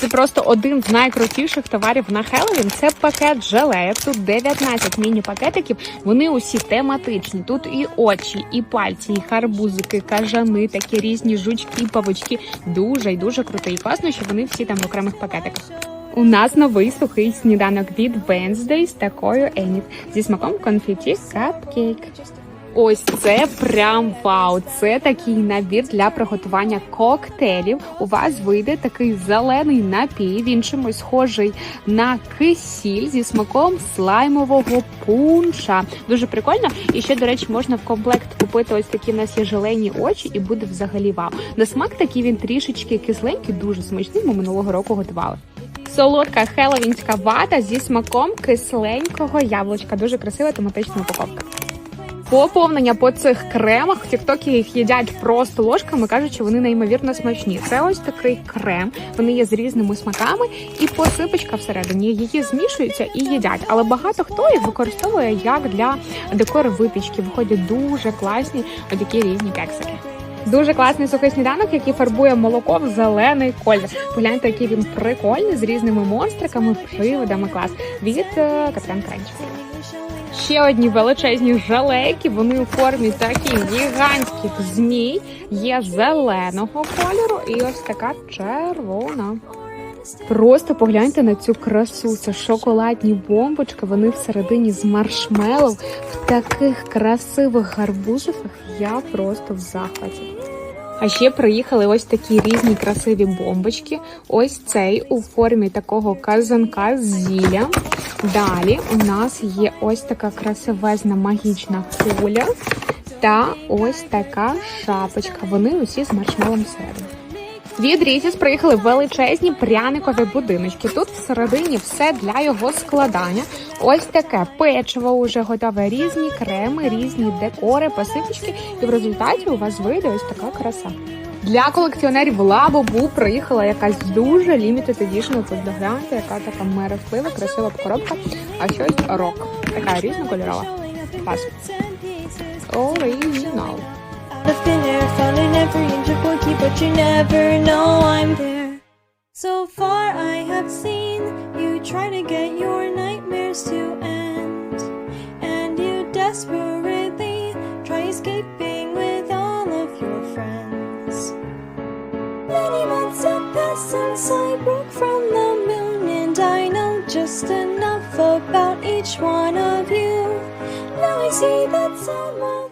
Це просто один з найкрутіших товарів на Хеллоуін. Це пакет желеїв. Тут 19 міні-пакетиків. Вони усі тематичні. Тут і очі, і пальці, і харбузики, кажани, такі різні жучки, павучки. Дуже і дуже круто. І класно, що вони всі там в окремих пакетиках. У нас новий сухий сніданок від Wednesday з такою Еніт зі смаком конфеті капкейк. Ось це прям вау. Це такий набір для приготування коктейлів. У вас вийде такий зелений напій. Він чимось схожий на кисіль зі смаком слаймового пунша. Дуже прикольно. І ще, до речі, можна в комплект купити ось такі. Нас є желені очі, і буде взагалі вау. На смак такий він трішечки кисленький, дуже смачний. Ми минулого року готували. Солодка хеловінська вата зі смаком кисленького яблучка. Дуже красива тематична упаковка. Поповнення по цих кремах. В Тіктокі їх їдять просто ложками, кажуть, що вони неймовірно смачні. Це ось такий крем. Вони є з різними смаками, і посипочка всередині її змішуються і їдять. Але багато хто їх використовує як для декору випічки. Виходять дуже класні отакі різні кексики. Дуже класний сухий сніданок, який фарбує молоко в зелений колір. Погляньте, який він прикольний з різними монстриками, привидами клас від е, Капітан Кранчик. Ще одні величезні жалейки. Вони у формі таких гігантських змій. Є зеленого кольору і ось така червона. Просто погляньте на цю красу. Це шоколадні бомбочки. Вони всередині з маршмеллоу в таких красивих гарбузиках. Я просто в захваті. А ще приїхали ось такі різні красиві бомбочки. Ось цей у формі такого казанка з зілля. Далі у нас є ось така красивезна магічна куля та ось така шапочка. Вони усі з маршмелом всередині. Від Різіс приїхали величезні пряникові будиночки. Тут всередині все для його складання. Ось таке печиво уже готове, різні креми, різні декори, посипочки. І в результаті у вас вийде ось така краса. Для колекціонерів Лабобу приїхала якась дуже limited edition. Тут яка така мерехтлива, красива коробка, а щось рок. Така різнокольорова. Клас. Оригінал. every but you never know I'm there. So far I have seen you try to get your nightmares to end, and you desperately try escaping with all of your friends. Many months have passed since I broke from the moon, and I know just enough about each one of you. Now I see that someone.